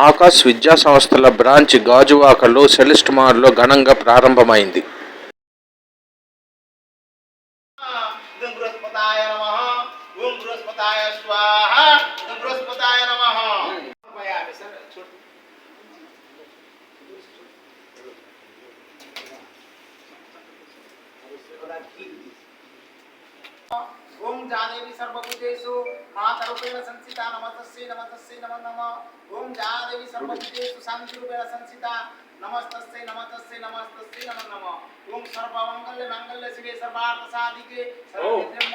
ఆకాశ్ విద్యా సంస్థల బ్రాంచ్ గాజువాకలో సెలిస్ట్ మార్లో ఘనంగా ప్రారంభమైంది. ఓం బృహస్పతాయ నమ ఓం బృహస్పతాయ స్వాహ ఓం బృహస్పతాయ నమ ఓం జాదేవి సర్వభూతేషు మాతరూపేణ సంస్థిత నమస్తస్యై నమస్తస్యై నమో నమ ఓం జాదేవి సర్వభూతేషు శాంతిరూపేణ సంస్థిత నమస్తస్యై నమస్తస్యై నమస్తస్యై నమో నమ ఓం సర్వమంగళ మంగళ శివే సర్వార్థ సాధికే సర్వవిద్యం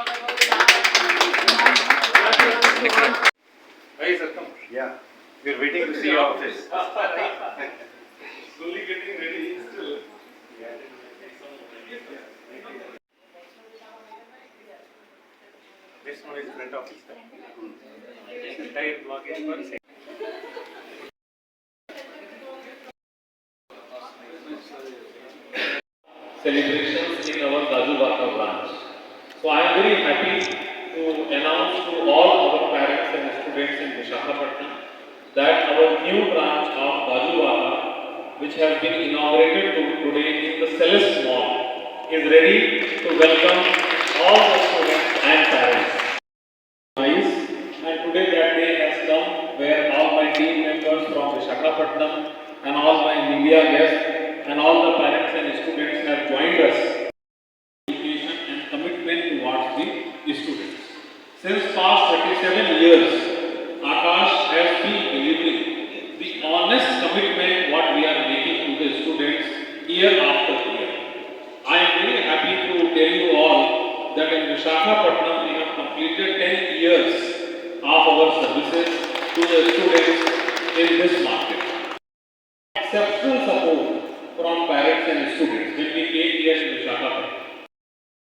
Hey, sir, come. Yeah, we're waiting to This one is front office. Entire block is for sale. celebrations in our Gajubata branch. So I am very happy to announce to all our parents and students in Visakhapatnam that our new branch of Gajubata, which has been inaugurated to- today in the Celeste Mall, is ready to welcome all the students and parents. Today that day has come where all my team members from Visakhapatnam and all my media guests and all the parents and students have joined us. Education and commitment towards the students. Since past 37 years, Akash has been delivering the honest commitment what we are making to the students year after year. I am very happy to tell you all that in Visakhapatnam we have completed 10 years of our services to the students in this market. Exceptional support from parents and students when we came here in Visakhapatnam.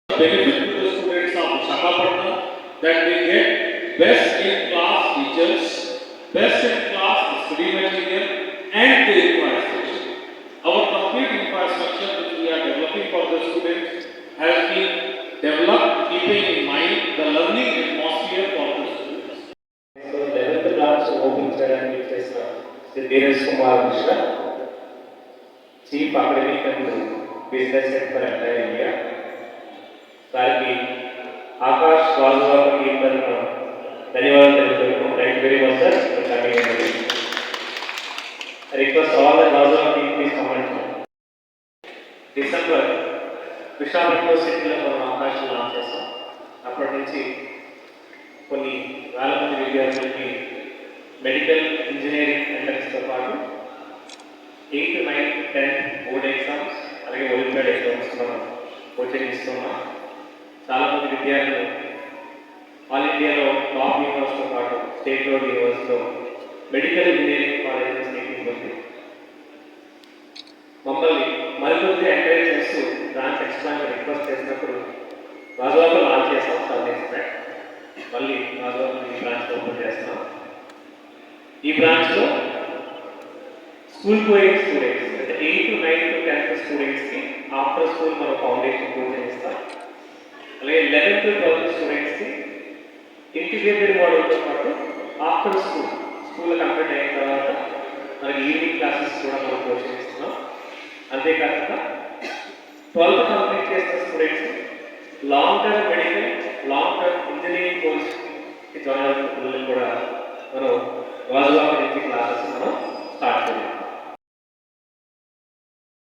The benefit to the students of Visakhapatnam that they get best in class teachers, best in class study material and the Shri Dheeraj Kumar Mishra chief academic and business head for entire India దానికి Aakash Gajuwaka team తరఫున ధన్యవాదాలు తెలుపుతున్నాను thank you very much sir request all the Gajuwaka team please comment December Visakhapatnam సిటీలో మనం ఆకాశం launch చేస్తాం అప్పటి నుంచి కొన్ని వేల మంది విద్యార్థులకి మెడికల్ ఇంజనీరింగ్ ఎంట్రన్స్తో పాటు eighth ninth tenth board exams అలాగే ఒలింపియాడ్ ఎగ్జామ్స్ మనం కోచింగ్ ఇస్తున్నాం. చాలామంది విద్యార్థులు ఆల్ ఇండియాలో టాప్ యూనివర్సిటీతో పాటు స్టేట్ రోడ్ యూనివర్సిటీలో మెడికల్ ఇంజనీరింగ్ కాలేజెస్ సీటింగ్ ఉంది. మమ్మల్ని మరికొద్ది ఎంకరేజ్ చేస్తూ బ్రాంచ్ ఎక్స్ట్రా రిక్వెస్ట్ చేసినప్పుడు రాజువాకు లాంచ్ చేస్తాం సార్ నెక్స్ట్ మళ్ళీ రాజువాకు ఈ బ్రాంచ్ ఓపెన్ చేస్తున్నాం ఈ బ్రాంచ్లో స్కూల్ పోయే స్టూడెంట్స్ అంటే ఎయిత్ నైన్త్ టెన్త్ స్టూడెంట్స్కి ఆఫ్టర్ స్కూల్ మనం ఫౌండేషన్ కోచింగ్ చేస్తాం. అలాగే లెవెన్త్ ట్వెల్త్ స్టూడెంట్స్కి ఇంటిగ్రేటెడ్ మోడల్తో పాటు ఆఫ్టర్ స్కూల్ స్కూల్ కంప్లీట్ అయిన తర్వాత మనకి ఈవినింగ్ క్లాసెస్ కూడా మనం కోచింగ్ ఇస్తున్నాం అంతేకాకుండా ట్వెల్త్ కంప్లీట్ చేసిన students long term medical long term engineering course join అవుతున్న పిల్లలు కూడా మనం వాళ్ళ ఆఫ్ క్లాసెస్ మనం స్టార్ట్ చేయాలి